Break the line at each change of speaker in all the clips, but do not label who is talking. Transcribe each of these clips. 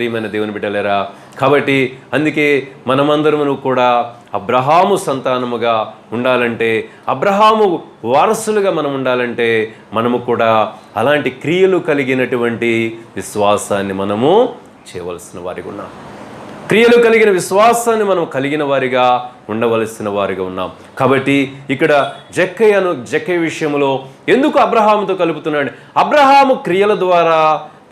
ప్రియమైన దేవుని బిడ్డలేరా కాబట్టి అందుకే మనమందరము కూడా అబ్రహాము సంతానముగా ఉండాలంటే అబ్రహాము వారసులుగా మనం ఉండాలంటే మనము కూడా అలాంటి క్రియలు కలిగినటువంటి విశ్వాసాన్ని మనము చేయవలసిన వారిగా ఉన్నాం. క్రియలు కలిగిన విశ్వాసాన్ని మనం కలిగిన వారిగా ఉండవలసిన వారిగా ఉన్నాం. కాబట్టి ఇక్కడ జక్కయ్యను జక్కయ్య విషయంలో ఎందుకు అబ్రహాముతో కలుపుతున్నాడు? అబ్రహాము క్రియల ద్వారా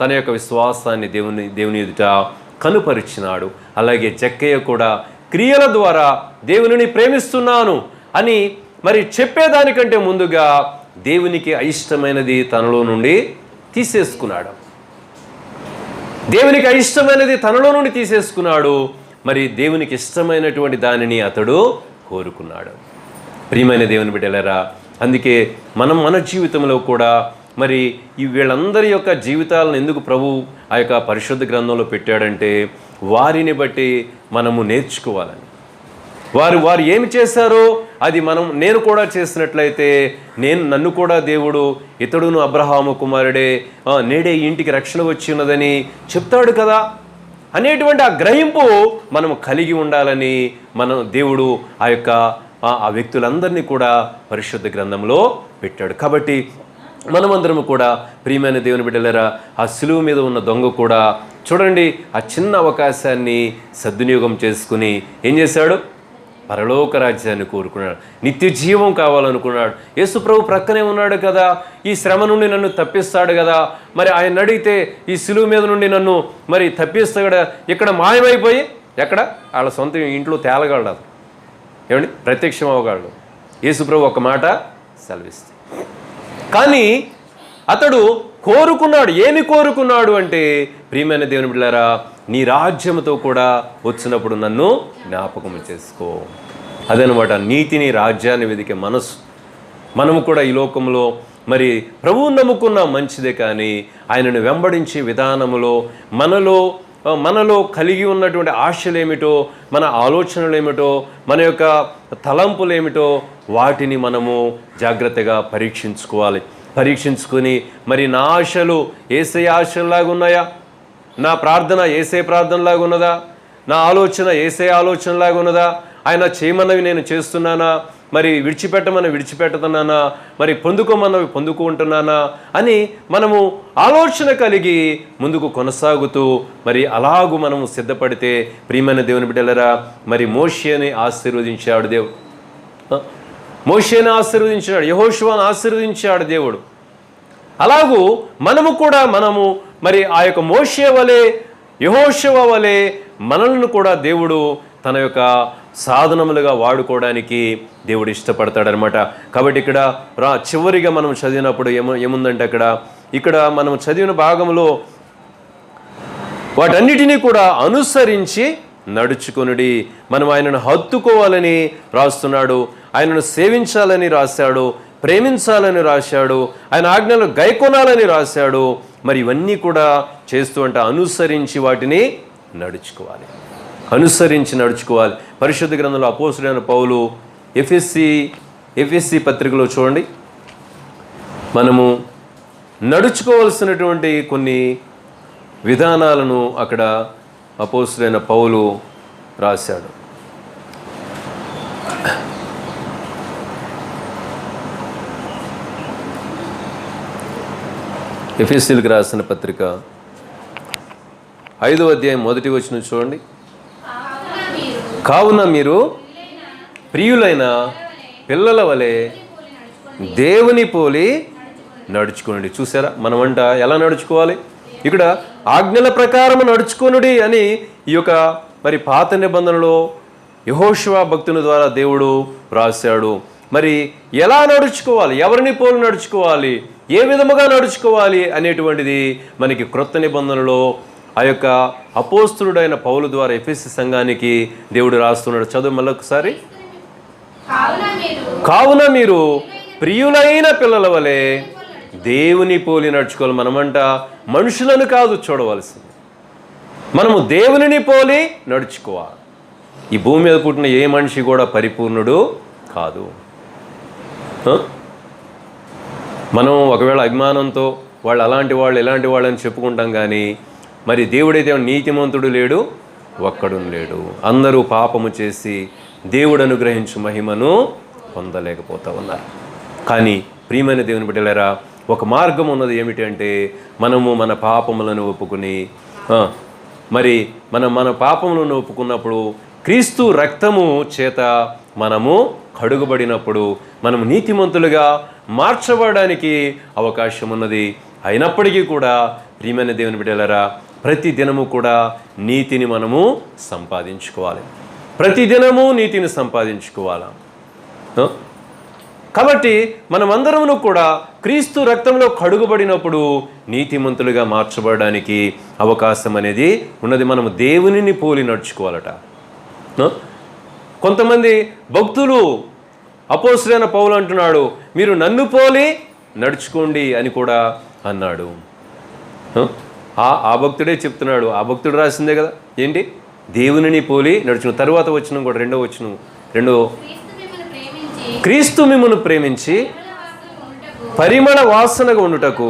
తన యొక్క విశ్వాసాన్ని దేవుని దేవుని ఎదుట కనుపరిచినాడు. అలాగే జక్కయ్య కూడా క్రియల ద్వారా దేవునిని ప్రేమిస్తున్నాను అని మరి చెప్పేదానికంటే ముందుగా దేవునికి అయిష్టమైనది తనలో నుండి తీసేసుకున్నాడు. దేవునికి అయిష్టమైనది తనలో నుండి తీసేసుకున్నాడు. మరి దేవునికి ఇష్టమైనటువంటి దానిని అతడు కోరుకున్నాడు. ప్రియమైన దేవుని బిడ్డలరా అందుకే మనం మన జీవితంలో కూడా మరి ఈ వీళ్ళందరి యొక్క జీవితాలను ఎందుకు ప్రభు ఆ యొక్క పరిశుద్ధ గ్రంథంలో పెట్టాడంటే వారిని బట్టి మనము నేర్చుకోవాలని. వారు వారు ఏమి చేశారో అది మనం నేను కూడా చేసినట్లయితే నేను నన్ను కూడా దేవుడు ఇతడును అబ్రహాము కుమారుడే నేడే ఇంటికి రక్షణ వచ్చినదని చెప్తాడు కదా. అనేటువంటి ఆ గ్రహింపు మనం కలిగి ఉండాలని మనం దేవుడు ఆ యొక్క ఆ వ్యక్తులందరినీ కూడా పరిశుద్ధ గ్రంథంలో పెట్టాడు. కాబట్టి మనమందరము కూడా ప్రియమైన దేవుని బిడ్డలరా ఆ సులువు మీద ఉన్న దొంగ కూడా చూడండి ఆ చిన్న అవకాశాన్ని సద్వినియోగం చేసుకుని ఏం చేశాడు? పరలోక రాజ్యాన్ని కోరుకున్నాడు. నిత్య జీవం కావాలనుకున్నాడు. యేసు ప్రభు ప్రక్కనే ఉన్నాడు కదా ఈ శ్రమ నుండి నన్ను తప్పిస్తాడు కదా మరి ఆయన అడిగితే ఈ సులువు మీద నుండి నన్ను మరి తప్పిస్తాడు ఇక్కడ మాయమైపోయి ఎక్కడ? వాళ్ళ సొంత ఇంట్లో తేలగలడు ఏమండి? ప్రత్యక్షం అవగలడు యేసుప్రభు ఒక మాట సెలవిస్తే కానీ అతడు కోరుకున్నాడు. ఏమి కోరుకున్నాడు అంటే ప్రియమైన దేవుని బిడ్డారా నీ రాజ్యముతో కూడా వచ్చినప్పుడు నన్ను జ్ఞాపకం చేసుకో. అదనమాట నీతిని రాజ్యాన్ని వెదికే మనసు. మనము కూడా ఈ లోకంలో మరి ప్రభువు నమ్ముకున్న మంచిదే కానీ ఆయనను వెంబడించే విధానములో మనలో మనలో కలిగి ఉన్నటువంటి ఆశలు ఏమిటో మన ఆలోచనలు ఏమిటో మన యొక్క తలంపులు ఏమిటో వాటిని మనము జాగ్రత్తగా పరీక్షించుకోవాలి. పరీక్షించుకొని మరి నా ఆశలు ఏసే ఆశలాగా ఉన్నాయా? నా ప్రార్థన ఏసే ప్రార్థనలాగా ఉన్నదా? నా ఆలోచన ఏసే ఆలోచనలాగా ఉన్నదా? ఆయన చేయమన్నవి నేను చేస్తున్నానా? మరి విడిచిపెట్టమని విడిచిపెట్టుతున్నానా మరి పొందుకోమన్నవి పొందుకుంటున్నానా? అని మనము ఆలోచన కలిగి ముందుకు కొనసాగుతూ మరి అలాగు మనము సిద్ధపడితే ప్రియమైన దేవుని బిడ్డలరా మరి మోషేని ఆశీర్వదించాడు దేవుడు. మోషేని ఆశీర్వదించాడు యహోషువాను ఆశీర్వదించాడు దేవుడు. అలాగూ మనము కూడా మనము మరి ఆ యొక్క మోషే వలె యహోశవ వలె మనల్ని కూడా దేవుడు తన యొక్క సాధనములుగా వాడుకోవడానికి దేవుడు ఇష్టపడతాడనమాట కాబట్టి ఇక్కడ రా చివరిగా మనం చదివినప్పుడు ఏమో ఏముందంటే అక్కడ ఇక్కడ మనం చదివిన భాగంలో వాటన్నిటినీ కూడా అనుసరించి నడుచుకొనుడి. మనం ఆయనను హత్తుకోవాలని రాస్తున్నాడు ఆయనను సేవించాలని రాశాడు ప్రేమించాలని రాశాడు ఆయన ఆజ్ఞలు గైకొనాలని రాశాడు. మరి ఇవన్నీ కూడా చేస్తూ అంటే అనుసరించి వాటిని నడుచుకోవాలి. అనుసరించి నడుచుకోవాలి. పరిశుద్ధ గ్రంథంలో అపోసుడైన పౌలు ఎఫ్ఎస్సి ఎఫ్ఎస్సి పత్రికలో చూడండి. మనము నడుచుకోవాల్సినటువంటి కొన్ని విధానాలను అక్కడ అపోసుడైన పౌలు రాశాడు. ఎఫ్ఎస్సీలకు రాసిన పత్రిక ఐదో అధ్యాయం మొదటి వచ్చిన చూడండి. కావున మీరు ప్రియులైన పిల్లల వలె దేవుని పోలి నడుచుకోనండి. చూసారా మనమంట ఎలా నడుచుకోవాలి? ఇక్కడ ఆజ్ఞల ప్రకారం నడుచుకొనుడి అని ఈ యొక్క మరి పాత నిబంధనలో యహోశివా భక్తుని ద్వారా దేవుడు రాశాడు మరి ఎలా నడుచుకోవాలి? ఎవరిని పోలి నడుచుకోవాలి? ఏ విధముగా నడుచుకోవాలి అనేటువంటిది మనకి క్రొత్త నిబంధనలో ఆ యొక్క అపోస్తుడైన పౌలు ద్వారా ఎఫ్ఎస్సి సంఘానికి దేవుడు రాస్తున్నాడు. చదువు మళ్ళొకసారి
కావున మీరు
కావున మీరు ప్రియులైన పిల్లల వలె దేవుని పోలి నడుచుకోవాలి. మనమంట మనుషులను కాదు చూడవలసింది. మనము దేవునిని పోలి నడుచుకోవాలి. ఈ భూమి మీద పుట్టిన ఏ మనిషి కూడా పరిపూర్ణుడు కాదు? మనం ఒకవేళ అభిమానంతో వాళ్ళు అలాంటి వాళ్ళు ఇలాంటి వాళ్ళు అని చెప్పుకుంటాం కానీ మరి దేవుడైతే నీతిమంతుడు లేడు ఒక్కడు లేడు. అందరూ పాపము చేసి దేవుడు అనుగ్రహించు మహిమను పొందలేకపోతూ ఉన్నారు. కానీ ప్రియమైన దేవుని బిడ్డలారా ఒక మార్గం ఉన్నది ఏమిటంటే మనము మన పాపములను ఒప్పుకుని మరి మనం మన పాపములను ఒప్పుకున్నప్పుడు క్రీస్తు రక్తము చేత మనము కడుగుబడినప్పుడు మనం నీతిమంతులుగా మార్చబడడానికి అవకాశం ఉన్నది అయినప్పటికీ కూడా ప్రియమైన దేవుని బిడ్డలారా ప్రతి దినము కూడా నీతిని మనము సంపాదించుకోవాలి. ప్రతి దినము నీతిని సంపాదించుకోవాలా? కాబట్టి మనమందరమును కూడా క్రీస్తు రక్తంలో కడుగుబడినప్పుడు నీతిమంతులుగా మార్చబడడానికి అవకాశం అనేది ఉన్నది. మనము దేవునిని పోలి నడుచుకోవాలట. కొంతమంది భక్తులు అపోసరైన పౌలు అంటున్నాడు మీరు నన్ను పోలి నడుచుకోండి అని కూడా అన్నాడు. ఆ? ఆ భక్తుడే చెప్తున్నాడు ఆ భక్తుడు రాసిందే కదా ఏంటి దేవునిని పోలి నడుచును తరువాత వచ్చిన కూడా రెండో వచ్చిన రెండో
క్రీస్తు మిమ్మల్ని ప్రేమించి పరిమళ వాసనగా ఉండుటకు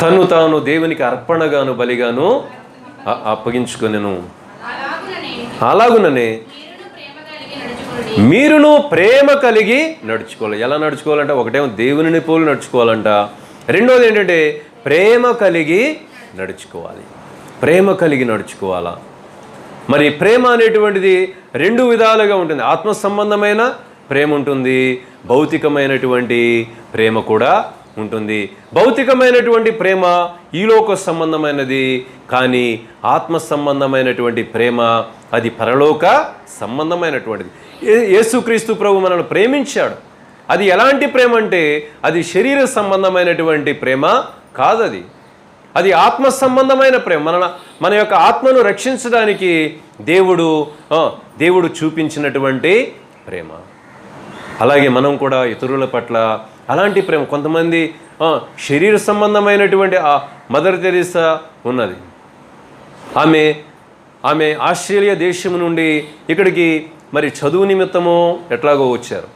తను తాను దేవునికి అర్పణగాను బలిగాను
అప్పగించుకొనెను
అలాగున నేను
అలాగుననే
మీరును ప్రేమ కలిగి నడుచుకుని
మీరును ప్రేమ కలిగి నడుచుకోవాలి. ఎలా నడుచుకోవాలంటే? ఒకటేమో దేవునిని పోలి నడుచుకోవాలంట. రెండోది ఏంటంటే ప్రేమ కలిగి నడుచుకోవాలి. ప్రేమ కలిగి నడుచుకోవాలా? మరి ప్రేమ అనేటువంటిది రెండు విధాలుగా ఉంటుంది. ఆత్మ సంబంధమైన ప్రేమ ఉంటుంది. భౌతికమైనటువంటి ప్రేమ కూడా ఉంటుంది. భౌతికమైనటువంటి ప్రేమ ఈలోక సంబంధమైనది. కానీ ఆత్మ సంబంధమైనటువంటి ప్రేమ అది పరలోక సంబంధమైనటువంటిది. యేసుక్రీస్తు ప్రభు మనల్ని ప్రేమించాడు. అది ఎలాంటి ప్రేమ అంటే అది శరీర సంబంధమైనటువంటి ప్రేమ కాదది. అది ఆత్మ సంబంధమైన ప్రేమ. మన మన యొక్క ఆత్మను రక్షించడానికి దేవుడు దేవుడు చూపించినటువంటి ప్రేమ. అలాగే మనం కూడా ఇతరుల పట్ల అలాంటి ప్రేమ. కొంతమంది శరీర సంబంధమైనటువంటి ఆ మదర్ తెరీసా ఉన్నది. ఆమె ఆమె ఆస్ట్రేలియా దేశం నుండి ఇక్కడికి మరి చదువు నిమిత్తము ఎట్లాగో వచ్చారు.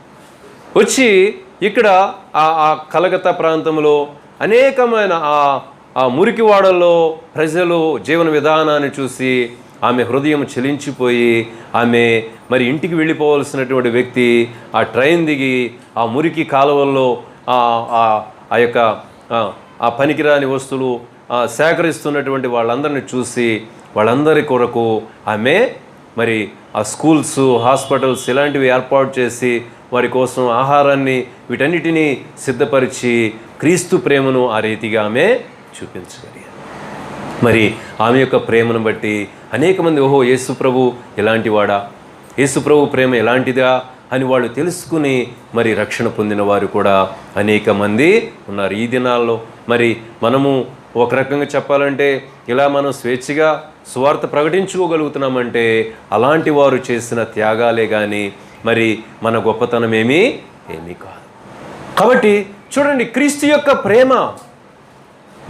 వచ్చి ఇక్కడ ఆ ఆ కలకత్తా ప్రాంతంలో అనేకమైన ఆ ఆ మురికివాడల్లో ప్రజలు జీవన విధానాన్ని చూసి ఆమె హృదయం చెలించిపోయి ఆమె మరి ఇంటికి వెళ్ళిపోవలసినటువంటి వ్యక్తి ఆ ట్రైన్ దిగి ఆ మురికి కాలువల్లో ఆ ఆ- ఆ యొక్క ఆ, పనికిరాని వస్తువులు సేకరిస్తున్నటువంటి వాళ్ళందరిని చూసి వాళ్ళందరి కొరకు ఆమె మరి ఆ స్కూల్స్ హాస్పిటల్స్ ఇలాంటివి ఏర్పాటు చేసి వారి కోసం ఆహారాన్ని వీటన్నిటినీ సిద్ధపరిచి క్రీస్తు ప్రేమను ఆ రీతిగా ఆమె చూపించగలిగారు మరి ఆమె యొక్క ప్రేమను బట్టి అనేక మంది ఓహో యేసుప్రభు ఎలాంటివాడా? యేసుప్రభు ప్రేమ ఎలాంటిదా? అని వాళ్ళు తెలుసుకుని మరి రక్షణ పొందిన వారు కూడా అనేక మంది ఉన్నారు. ఈ దినాల్లో మరి మనము ఒక రకంగా చెప్పాలంటే ఇలా మనం స్వేచ్ఛగా సువార్త ప్రకటించుకోగలుగుతున్నామంటే అలాంటి వారు చేసిన త్యాగాలే కానీ మరి మన గొప్పతనం ఏమీ ఏమీ కాదు. కాబట్టి చూడండి క్రీస్తు యొక్క ప్రేమ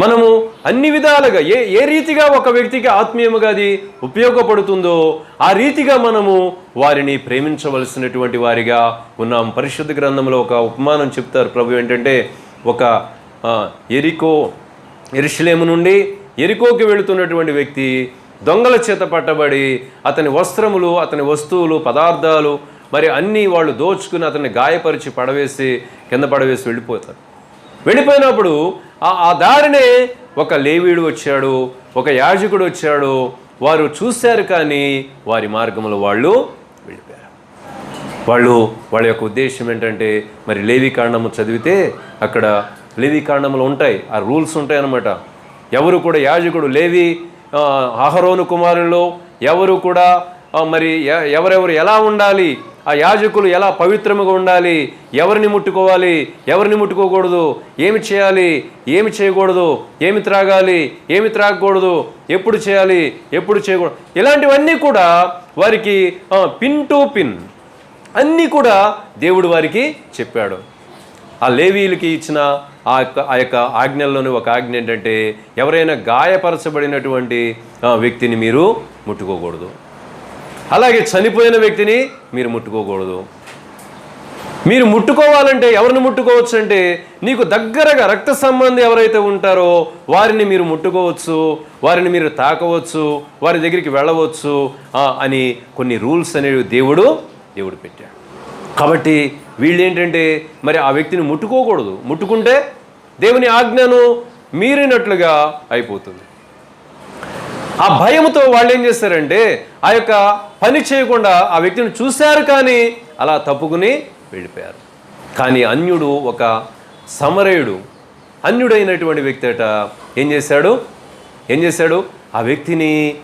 మనము అన్ని విధాలుగా ఏ ఏ రీతిగా ఒక వ్యక్తికి ఆత్మీయముగా అది ఉపయోగపడుతుందో ఆ రీతిగా మనము వారిని ప్రేమించవలసినటువంటి వారిగా ఉన్నాం. పరిశుద్ధ గ్రంథంలో ఒక ఉపమానం చెప్తారు ప్రభు ఏంటంటే ఒక ఎరికో ఎరుషలేము నుండి ఎరికోకి వెళుతున్నటువంటి వ్యక్తి దొంగల చేత పట్టబడి అతని వస్త్రములు అతని వస్తువులు పదార్థాలు మరి అన్నీ వాళ్ళు దోచుకుని అతన్ని గాయపరిచి పడవేసి కింద పడవేసి వెళ్ళిపోతారు. వెళ్ళిపోయినప్పుడు ఆ దారినే ఒక లేవీడు వచ్చాడు ఒక యాజకుడు వచ్చాడు. వారు చూశారు కానీ వారి మార్గంలో వాళ్ళు వెళ్ళిపోయారు వాళ్ళు వాళ్ళ యొక్క ఉద్దేశం ఏంటంటే మరి లేవి కాండము చదివితే అక్కడ లేవి కాండములు ఉంటాయి ఆ రూల్స్ ఉంటాయి అన్నమాట. ఎవరు కూడా యాజకుడు లేవి ఆహరోను కుమారులు కుమారుల్లో ఎవరు కూడా మరి ఎవరెవరు ఎలా ఉండాలి ఆ యాజకులు ఎలా పవిత్రముగా ఉండాలి? ఎవరిని ముట్టుకోవాలి? ఎవరిని ముట్టుకోకూడదు? ఏమి చేయాలి? ఏమి చేయకూడదు? ఏమి త్రాగాలి? ఏమి త్రాగకూడదు? ఎప్పుడు చేయాలి? ఎప్పుడు చేయకూడదు? ఇలాంటివన్నీ కూడా వారికి పిన్ టు పిన్ అన్నీ కూడా దేవుడు వారికి చెప్పాడు. ఆ లేవీలకి ఇచ్చిన ఆ యొక్క ఆ యొక్క ఆజ్ఞల్లోని ఒక ఆజ్ఞ ఏంటంటే ఎవరైనా గాయపరచబడినటువంటి వ్యక్తిని మీరు ముట్టుకోకూడదు. అలాగే చనిపోయిన వ్యక్తిని మీరు ముట్టుకోకూడదు. మీరు ముట్టుకోవాలంటే ఎవరిని ముట్టుకోవచ్చు అంటే నీకు దగ్గరగా రక్త సంబంధి ఎవరైతే ఉంటారో వారిని మీరు ముట్టుకోవచ్చు వారిని మీరు తాకవచ్చు వారి దగ్గరికి వెళ్ళవచ్చు అని కొన్ని రూల్స్ అనేవి దేవుడు దేవుడు పెట్టాడు. కాబట్టి వీళ్ళు ఏంటంటే మరి ఆ వ్యక్తిని ముట్టుకోకూడదు. ముట్టుకుంటే దేవుని ఆజ్ఞను మీరినట్లుగా అయిపోతుంది. ఆ భయంతో వాళ్ళు ఏం చేస్తారంటే ఆ యొక్క పని చేయకుండా ఆ వ్యక్తిని చూశారు కానీ అలా తప్పుకుని వెళ్ళిపోయారు. కానీ అన్యుడు ఒక సమరయుడు అన్యుడైనటువంటి వ్యక్తి అట ఏం చేశాడు? ఏం చేశాడు? ఆ వ్యక్తిని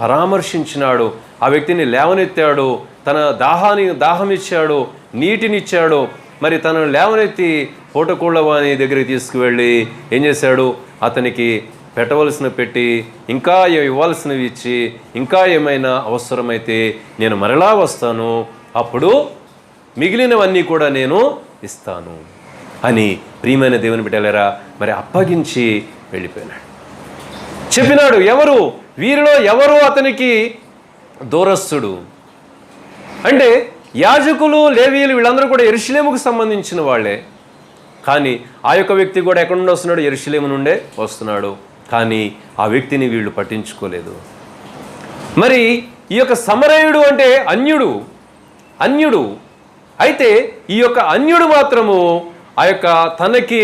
పరామర్శించినాడు. ఆ వ్యక్తిని లేవనెత్తాడు. తన దాహాన్ని దాహం ఇచ్చాడు నీటినిచ్చాడు. మరి తనను లేవనెత్తి పూటకూళ్ళవాణి దగ్గరికి తీసుకువెళ్ళి ఏం చేశాడు? అతనికి పెట్టవలసిన పెట్టి ఇంకా ఇవ్వాల్సినవి ఇచ్చి ఇంకా ఏమైనా అవసరమైతే నేను మరలా వస్తాను. అప్పుడు మిగిలినవన్నీ కూడా నేను ఇస్తాను. అని ప్రియమైన దేవుని బిడ్డలేరా మరి అప్పగించి వెళ్ళిపోయినాడు. చెప్పినాడు ఎవరు? వీరిలో ఎవరు అతనికి దూరస్తుడు? అంటే యాజకులు లేవీలు వీళ్ళందరూ కూడా ఎరుశలేముకు సంబంధించిన వాళ్ళే. కానీ ఆ యొక్క వ్యక్తి కూడా ఎక్కడి నుండి వస్తున్నాడు? ఎరుశలేము నుండే వస్తున్నాడు. కానీ ఆ వ్యక్తిని వీళ్ళు పట్టించుకోలేదు. మరి ఈ యొక్క సమరయుడు అంటే అన్యుడు అన్యుడు. అయితే ఈ యొక్క అన్యుడు మాత్రము ఆ యొక్క తనకి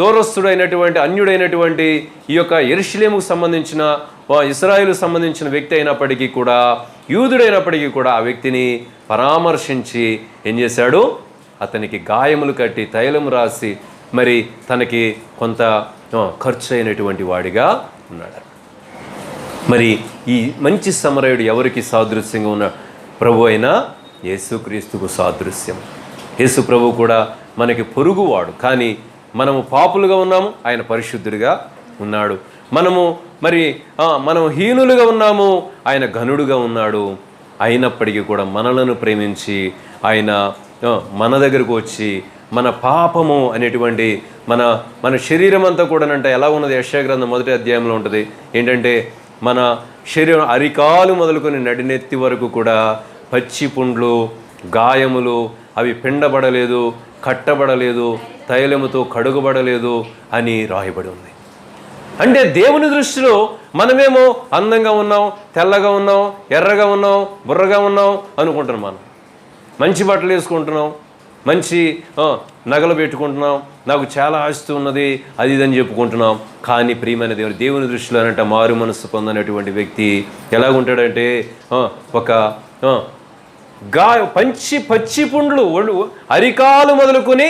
దూరస్తుడైనటువంటి అన్యుడైనటువంటి ఈ యొక్క ఎరుషులేముకు సంబంధించిన ఆ ఇస్రాయిల్ సంబంధించిన వ్యక్తి అయినప్పటికీ కూడా యూదుడైనప్పటికీ కూడా ఆ వ్యక్తిని పరామర్శించి ఏం చేశాడు? అతనికి గాయములు కట్టి తైలం రాసి మరి తనకి కొంత ఖర్చు అయినటువంటి వాడిగా ఉన్నాడు. మరి ఈ మంచి సమరయుడు ఎవరికి సాదృశ్యంగా ఉన్న ప్రభు అయిన యేసుక్రీస్తుకు సాదృశ్యం. యేసు ప్రభు కూడా మనకి పొరుగువాడు కానీ మనము పాపులుగా ఉన్నాము ఆయన పరిశుద్ధుడిగా ఉన్నాడు. మనము మరి మనం హీనులుగా ఉన్నాము ఆయన ఘనుడుగా ఉన్నాడు. అయినప్పటికీ కూడా మనలను ప్రేమించి ఆయన మన దగ్గరకు వచ్చి మన పాపము అనేటువంటి మన మన శరీరం అంతా కూడానంట ఎలా ఉన్నది? యశాగ్రంథం మొదటి అధ్యాయంలో ఉంటుంది. ఏంటంటే మన శరీరం అరికాలు మొదలుకొని నడినెత్తి వరకు కూడా పచ్చి పుండ్లు గాయములు అవి పిండబడలేదు కట్టబడలేదు తైలముతో కడుగబడలేదు అని రాయబడి ఉంది. అంటే దేవుని దృష్టిలో మనమేమో అందంగా ఉన్నాం తెల్లగా ఉన్నాం ఎర్రగా ఉన్నాం బుర్రగా ఉన్నాం అనుకుంటున్నాం మనం. మంచి బట్టలు వేసుకుంటున్నాం మంచి నగలు పెట్టుకుంటున్నాం. నాకు చాలా ఆస్తి ఉన్నది అది ఇది అని చెప్పుకుంటున్నాం. కానీ ప్రియమైన దేవుడు దేవుని దృష్టిలో అంటే మారు మనస్సు పొందనటువంటి వ్యక్తి ఎలాగుంటాడంటే ఒక గా పంచి పచ్చి పుండ్లు ఒళ్ళు అరికాలు మొదలుకొని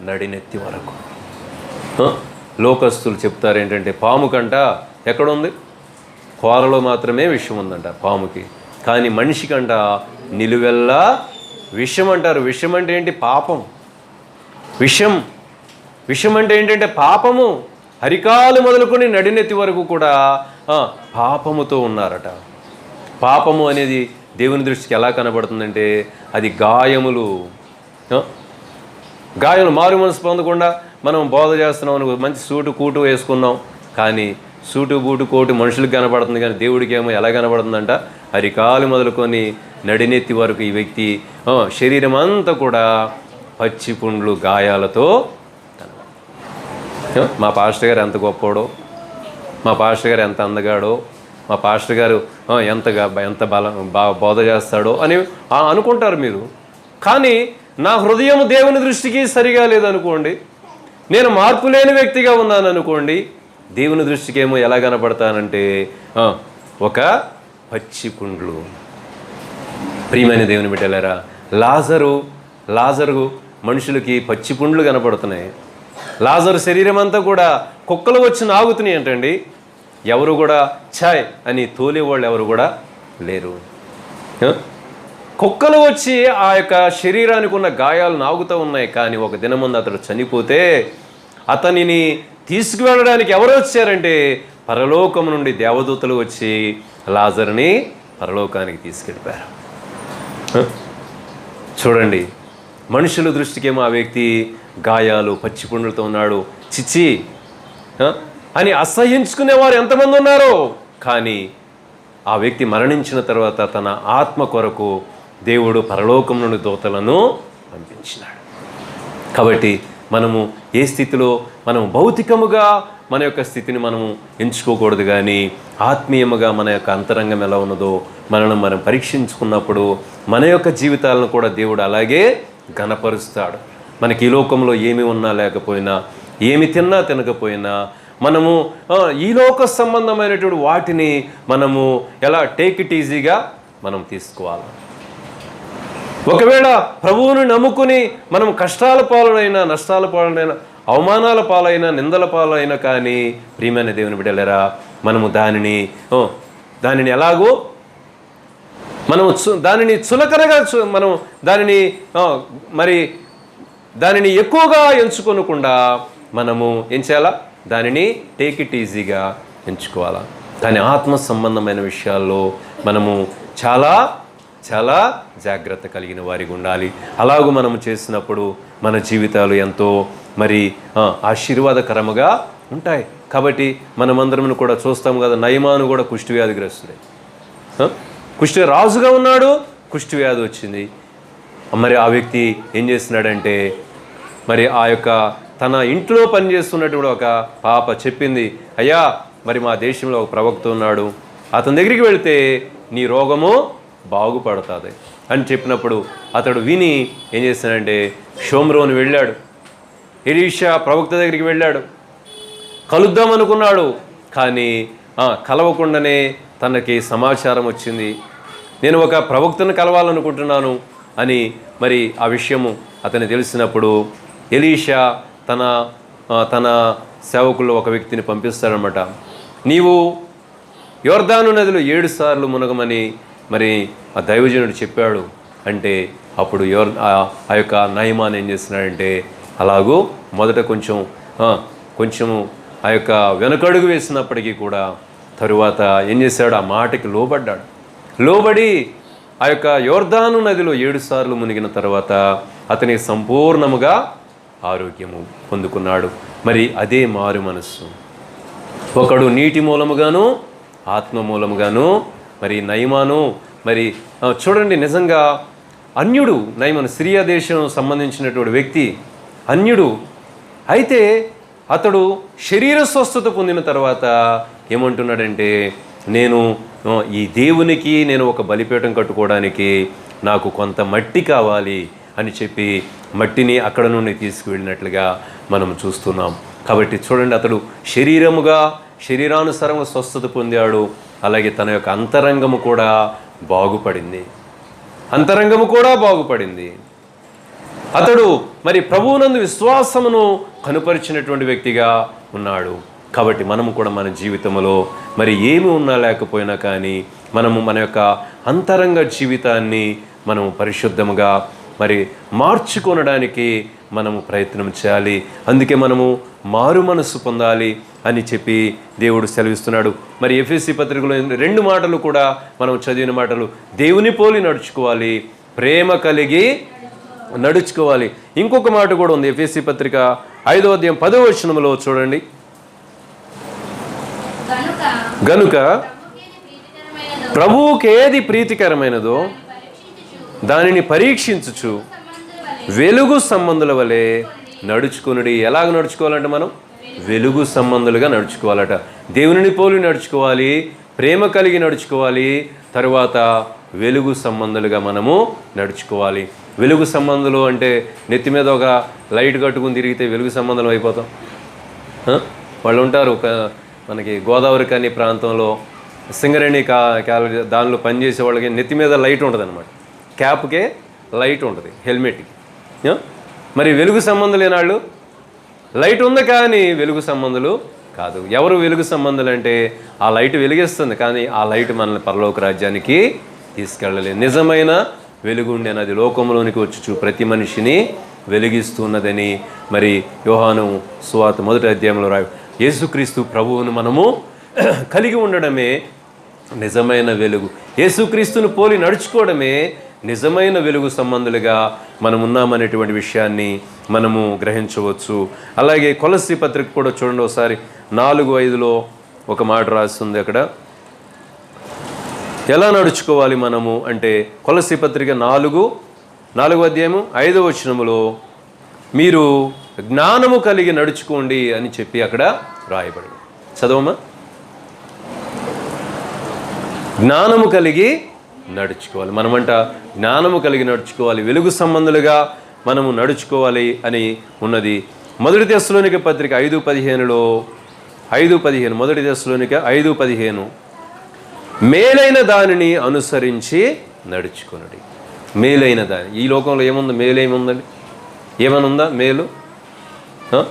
నడినెత్తి వరకు. లోకస్తులు చెప్తారు ఏంటంటే పాము కంట ఎక్కడుంది? కూరలో మాత్రమే విషయం ఉందంట పాముకి. కానీ మనిషి కంట నిలువెల్లా విషయం అంటారు. విషయం అంటే ఏంటి? పాపం. విషం. విషం అంటే ఏంటంటే పాపము. హరికాలు మొదలుకొని నడినెత్తి వరకు కూడా పాపముతో ఉన్నారట. పాపము అనేది దేవుని దృష్టికి ఎలా కనబడుతుందంటే అది గాయములు. గాయములు మారు మనసు పొందకుండా మనం బోధ చేస్తున్నాం అని మంచి సూటు కూటు వేసుకున్నాం. కానీ సూటు బూటు కోటి మనుషులకు కనబడుతుంది కానీ దేవుడికి ఏమో ఎలా కనపడుతుందంట? అరికాలు మొదలుకొని నడినెత్తి వరకు ఈ వ్యక్తి శరీరం అంతా కూడా పచ్చి పుండ్లు గాయాలతో మా పాస్టర్ గారు ఎంత గొప్పోడో మా పాస్టర్ గారు ఎంత అందగాడో మా పాస్టర్ గారు ఎంతగా ఎంత బలం బా బోధ చేస్తాడో అని అనుకుంటారు మీరు. కానీ నా హృదయం దేవుని దృష్టికి సరిగా లేదనుకోండి నేను మార్పు లేని వ్యక్తిగా ఉన్నాను అనుకోండి దేవుని దృష్టికి ఏమో ఎలా కనపడతానంటే ఒక పచ్చి పుండ్లు ప్రియమైన దేవుని బిడ్డలారా లాజరు లాజరు మనుషులకి పచ్చి పుండ్లు కనపడుతున్నాయి. లాజరు శరీరం అంతా కూడా కుక్కలు వచ్చి నాగుతున్నాయి ఏంటండి ఎవరు కూడా ఛాయ్ అని తోలేవాళ్ళు ఎవరు కూడా లేరు. కుక్కలు వచ్చి ఆ యొక్క శరీరానికి ఉన్న గాయాలు నాగుతూ ఉన్నాయి కానీ ఒక దినముందు అతడు చనిపోతే అతనిని తీసుకువెళ్ళడానికి ఎవరు వచ్చారంటే పరలోకం నుండి దేవదూతలు వచ్చి లాజర్ని పరలోకానికి తీసుకెళ్ళిపోయారు. చూడండి మనుషుల దృష్టికేమో ఆ వ్యక్తి గాయాలు పచ్చిపుండులతో ఉన్నాడు. చిచ్చి అని అసహించుకునేవారు ఎంతమంది ఉన్నారో. కానీ ఆ వ్యక్తి మరణించిన తర్వాత తన ఆత్మ కొరకు దేవుడు పరలోకం నుండి దూతలను పంపించినాడు. కాబట్టి మనము ఏ స్థితిలో మనం భౌతికముగా మన యొక్క స్థితిని మనము ఎంచుకోకూడదు కానీ ఆత్మీయముగా మన యొక్క అంతరంగం ఎలా ఉన్నదో మనల్ని మనం పరీక్షించుకున్నప్పుడు మన యొక్క జీవితాలను కూడా దేవుడు అలాగే ఘనపరుస్తాడు. మనకి ఈ లోకంలో ఏమి ఉన్నా లేకపోయినా ఏమి తిన్నా తినకపోయినా మనము ఈ లోక సంబంధమైనటువంటి వాటిని మనము ఎలా టేక్ ఇట్ ఈజీగా మనం తీసుకోవాలి. ఒకవేళ ప్రభువును నమ్ముకుని మనం కష్టాల పాలనైనా నష్టాల పాలనైనా అవమానాల పాలైన నిందల పాలైనా కానీ ప్రియమైన దేవుని బిడ్డలరా మనము దానిని దానిని ఎలాగో మనం చు- దానిని చులకనగా చు- మనం దానిని మరి దానిని ఎక్కువగా ఎంచుకొనకుండా మనము ఏం చేయాలా? దానిని టేక్ ఇట్ ఈజీగా ఎంచుకోవాలా. దాని ఆత్మ సంబంధమైన విషయాల్లో మనము చాలా చాలా జాగ్రత్త కలిగిన వారికి ఉండాలి. అలాగూ మనము చేసినప్పుడు మన జీవితాలు ఎంతో మరి ఆశీర్వాదకరముగా ఉంటాయి. కాబట్టి మనమందరం కూడా చూస్తాం కదా నయమాను కూడా కుష్టి వ్యాధిగ్రస్తుడే ఆ? కుష్టి రాజుగా ఉన్నాడు కుష్టి వ్యాధి వచ్చింది. మరి ఆ వ్యక్తి ఏం చేస్తున్నాడంటే మరి ఆ యొక్క తన ఇంట్లో పనిచేస్తున్నటువంటి ఒక పాప చెప్పింది. అయ్యా మరి మా దేశంలో ఒక ప్రవక్త ఉన్నాడు. అతని దగ్గరికి వెళితే నీ రోగము బాగుపడుతుంది. అని చెప్పినప్పుడు అతడు విని ఏం చేశాడంటే షోమ్రోని వెళ్ళాడు. ఎలీషా ప్రవక్త దగ్గరికి వెళ్ళాడు. కలుద్దాం అనుకున్నాడు కానీ కలవకుండానే తనకి సమాచారం వచ్చింది. నేను ఒక ప్రవక్తను కలవాలనుకుంటున్నాను అని మరి ఆ విషయము అతని తెలిసినప్పుడు ఎలీషా తన తన సేవకుల్లో ఒక వ్యక్తిని పంపిస్తాడనమాట నీవు యోర్ధాను నదిలో ఏడు సార్లు మునగమని మరి ఆ దైవజనుడు చెప్పాడు అంటే అప్పుడు ఎవరు ఆ- యొక్క నయమాన్ ఏం చేస్తున్నాడంటే అలాగూ మొదట కొంచెం కొంచెం కొంచెము ఆ యొక్క వెనకడుగు వేసినప్పటికీ కూడా తరువాత ఏం చేశాడు? ఆ మాటకి లోబడ్డాడు. లోబడి ఆ యొక్క యోర్దాను నదిలో ఏడు సార్లు మునిగిన తర్వాత అతని సంపూర్ణముగా ఆరోగ్యము పొందుకున్నాడు. మరి అదే మారు మనస్సు. ఒకడు నీటి మూలముగాను ఆత్మ మూలముగాను మరి నయమాను మరి చూడండి నిజంగా అన్యుడు నయమను సిరియా దేశం సంబంధించినటువంటి వ్యక్తి అన్యుడు. అయితే అతడు శరీర స్వస్థత పొందిన తర్వాత ఏమంటున్నాడంటే నేను ఈ దేవునికి నేను ఒక బలిపీఠం కట్టుకోవడానికి నాకు కొంత మట్టి కావాలి అని చెప్పి మట్టిని అక్కడ నుండి తీసుకువెళ్ళినట్లుగా మనం చూస్తున్నాం. కాబట్టి చూడండి అతడు శరీరముగా శరీరానుసారంగా స్వస్థత పొందాడు. అలాగే తన యొక్క అంతరంగము కూడా బాగుపడింది. అంతరంగము కూడా బాగుపడింది. అతడు మరి ప్రభువునందు విశ్వాసమును కనుపరిచినటువంటి వ్యక్తిగా ఉన్నాడు. కాబట్టి మనము కూడా మన జీవితంలో మరి ఏమి ఉన్నా లేకపోయినా కానీ మనము మన యొక్క అంతరంగ జీవితాన్ని మనము పరిశుద్ధముగా మరి మార్చుకొనడానికి మనము ప్రయత్నం చేయాలి. అందుకే మనము మారు మనస్సు పొందాలి అని చెప్పి దేవుడు సెలవిస్తున్నాడు. మరి ఎఫ్ఎస్సి పత్రికలో రెండు మాటలు కూడా మనం చదివిన మాటలు. దేవుని పోలి నడుచుకోవాలి ప్రేమ కలిగి నడుచుకోవాలి. ఇంకొక మాట కూడా ఉంది ఎఫ్ఎస్సి పత్రిక ఐదో అధ్యాయం పదో వచనములో చూడండి. గనుక ప్రభువుకి ఏది ప్రీతికరమైనదో దానిని పరీక్షించుచు వెలుగు సంబంధుల వలె నడుచుకునుడి. ఎలాగ నడుచుకోవాలంటే మనం? వెలుగు సంబంధులుగా నడుచుకోవాలట. దేవునిని పోలి నడుచుకోవాలి ప్రేమ కలిగి నడుచుకోవాలి తరువాత వెలుగు సంబంధులుగా మనము నడుచుకోవాలి. వెలుగు సంబంధులు అంటే నెత్తి మీద ఒక లైట్ కట్టుకుని తిరిగితే వెలుగు సంబంధం అయిపోతాం. వాళ్ళు ఉంటారు ఒక మనకి గోదావరి కానీ ప్రాంతంలో సింగరేణి కా దానిలో పనిచేసే వాళ్ళకి నెత్తి మీద లైట్ ఉంటుంది అనమాట క్యాప్కే లైట్ ఉంటుంది హెల్మెట్కి. మరి వెలుగు సంబంధం లేనాళ్ళు లైట్ ఉంది కానీ వెలుగు సంబంధులు కాదు. ఎవరు వెలుగు సంబంధులు అంటే ఆ లైట్ వెలిగిస్తుంది కానీ ఆ లైట్ మనల్ని పరలోక రాజ్యానికి తీసుకెళ్ళలేదు. నిజమైన వెలుగు ఉండేనది లోకంలోనికి వచ్చుచు ప్రతి మనిషిని వెలిగిస్తున్నదని మరి యోహాను సువాత మొదటి అధ్యాయంలో రాయి యేసుక్రీస్తు ప్రభువును మనము కలిగి ఉండడమే నిజమైన వెలుగు. యేసుక్రీస్తును పోలి నడుచుకోవడమే నిజమైన వెలుగు సంబంధులుగా మనం ఉన్నామనేటువంటి విషయాన్ని మనము గ్రహించవచ్చు. అలాగే కొలసి పత్రిక కూడా చూడండి ఒకసారి. నాలుగు ఐదులో ఒక మాట రాస్తుంది అక్కడ. ఎలా నడుచుకోవాలి మనము అంటే కొలసి పత్రిక నాలుగు నాలుగు అధ్యాయము ఐదో వచనములో మీరు జ్ఞానము కలిగి నడుచుకోండి అని చెప్పి అక్కడ రాయబడి చదవమ్మా. జ్ఞానము కలిగి నడుచుకోవాలి. మనమంట జ్ఞానము కలిగి నడుచుకోవాలి. వెలుగు సంబంధులుగా మనము నడుచుకోవాలి అని ఉన్నది. మొదటి దశలోనిక పత్రిక ఐదు పదిహేనులో ఐదు పదిహేను మొదటి దశలోనిక ఐదు పదిహేను. మేలైన దానిని అనుసరించి నడుచుకునడి. మేలైన దాని. ఈ లోకంలో ఏముంది? మేలేముందండి? ఏమైనా ఉందా మేలు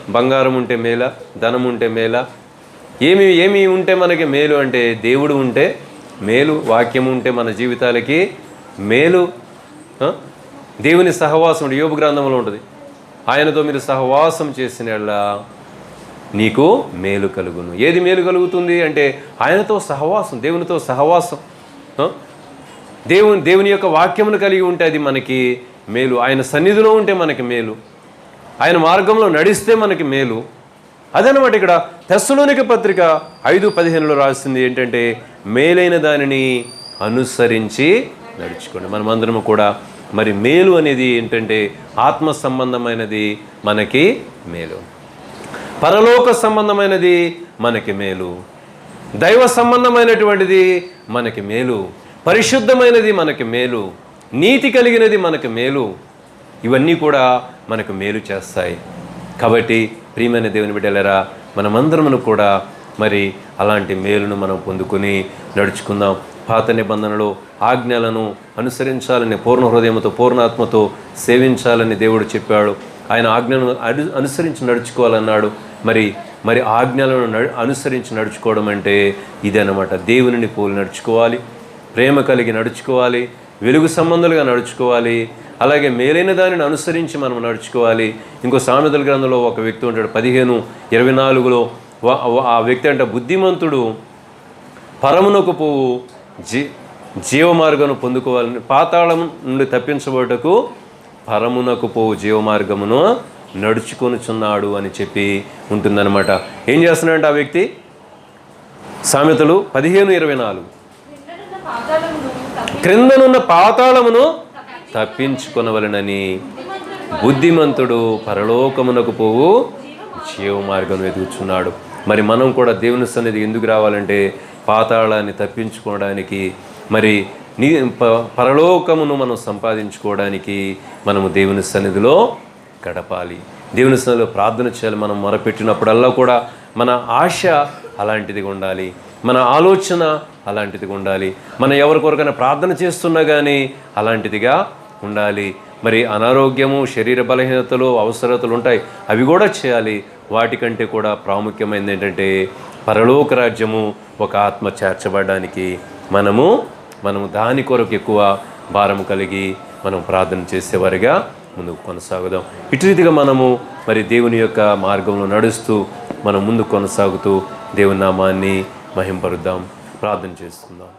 బంగారం ఉంటే మేలా? ధనం ఉంటే మేలా? ఏమి ఏమి ఉంటే మనకి మేలు అంటే దేవుడు ఉంటే మేలు వాక్యం ఉంటే మన జీవితాలకి మేలు దేవుని సహవాసం ఉంటుంది. యోబు గ్రంథంలో ఉంటుంది. ఆయనతో మీరు సహవాసం చేసిన నీకు మేలు కలుగును. ఏది మేలు కలుగుతుంది అంటే ఆయనతో సహవాసం దేవునితో సహవాసం దేవుని దేవుని యొక్క వాక్యమును కలిగి ఉంటే అది మనకి మేలు. ఆయన సన్నిధిలో ఉంటే మనకి మేలు. ఆయన మార్గంలో నడిస్తే మనకి మేలు. అదనమాట ఇక్కడ. తెస్సులోనికి పత్రిక ఐదు పదిహేనులో రాసింది ఏంటంటే మేలైన దానిని అనుసరించి నడుచుకోండి. మనమందరము కూడా మరి మేలు అనేది ఏంటంటే ఆత్మ సంబంధమైనది మనకి మేలు. పరలోక సంబంధమైనది మనకి మేలు. దైవ సంబంధమైనటువంటిది మనకి మేలు. పరిశుద్ధమైనది మనకి మేలు. నీతి కలిగినది మనకి మేలు. ఇవన్నీ కూడా మనకు మేలు చేస్తాయి. కాబట్టి ప్రియమైన దేవుని బిడ్డలరా మనమందరమును కూడా మరి అలాంటి మేలును మనం పొందుకొని నడుచుకుందాం. పాత నిబంధనలో ఆజ్ఞలను అనుసరించాలని పూర్ణ హృదయంతో పూర్ణాత్మతో సేవించాలని దేవుడు చెప్పాడు. ఆయన ఆజ్ఞలను అను అనుసరించి నడుచుకోవాలన్నాడు. మరి మరి ఆజ్ఞలను నడు అనుసరించి నడుచుకోవడం అంటే ఇదనమాట దేవునిని పోలి నడుచుకోవాలి ప్రేమ కలిగి నడుచుకోవాలి వెలుగు సంబంధాలుగా నడుచుకోవాలి అలాగే మేలైన దానిని అనుసరించి మనం నడుచుకోవాలి. ఇంకో సామెతల గ్రంథంలో ఒక వ్యక్తి ఉంటాడు పదిహేను ఇరవై నాలుగులో ఆ వ్యక్తి అంటే బుద్ధిమంతుడు. పరమునకు పోవు. జీ జీవమార్గమును పొందుకోవాలని పాతాళం నుండి తప్పించబడటకు పరమునకు పోవు జీవమార్గమును నడుచుకొనుచున్నాడు అని చెప్పి ఉంటుందన్నమాట. ఏం చేస్తున్నాడంటే ఆ వ్యక్తి? సామెతలు పదిహేను ఇరవై నాలుగు.
క్రిందనున్న పాతాళమును
క్రిందనున్న పాతాళమును తప్పించుకొనవలనని బుద్ధిమంతుడు పరలోకమునకు పోవు జీవ మార్గం వెతుకుచున్నాడు మరి మనం కూడా దేవుని సన్నిధి ఎందుకు రావాలంటే పాతాళాన్ని తప్పించుకోవడానికి మరి నీ ప- పరలోకమును మనం సంపాదించుకోవడానికి మనము దేవుని సన్నిధిలో గడపాలి. దేవుని సన్నిధిలో ప్రార్థన చేయాలి మనం మొరపెట్టినప్పుడల్లా కూడా మన ఆశ అలాంటిదిగా ఉండాలి. మన ఆలోచన అలాంటిదిగా ఉండాలి. మనం ఎవరికొరకైనా ప్రార్థన చేస్తున్నా కానీ అలాంటిదిగా ఉండాలి. మరి అనారోగ్యము శరీర బలహీనతలు అవసరతలు ఉంటాయి. అవి కూడా చేయాలి. వాటికంటే కూడా ప్రాముఖ్యమైనది ఏంటంటే పరలోక రాజ్యము ఒక ఆత్మ చేర్చబడడానికి మనము మనము దాని కొరకు ఎక్కువ భారం కలిగి మనం ప్రార్థన చేసేవారిగా ముందుకు కొనసాగుదాం. ఇటు రీతిగా మనము మరి దేవుని యొక్క మార్గంలో నడుస్తూ మనం ముందు కొనసాగుతూ దేవుని నామాన్ని మహింపరుద్దాం. ప్రార్థన చేసుకుందాం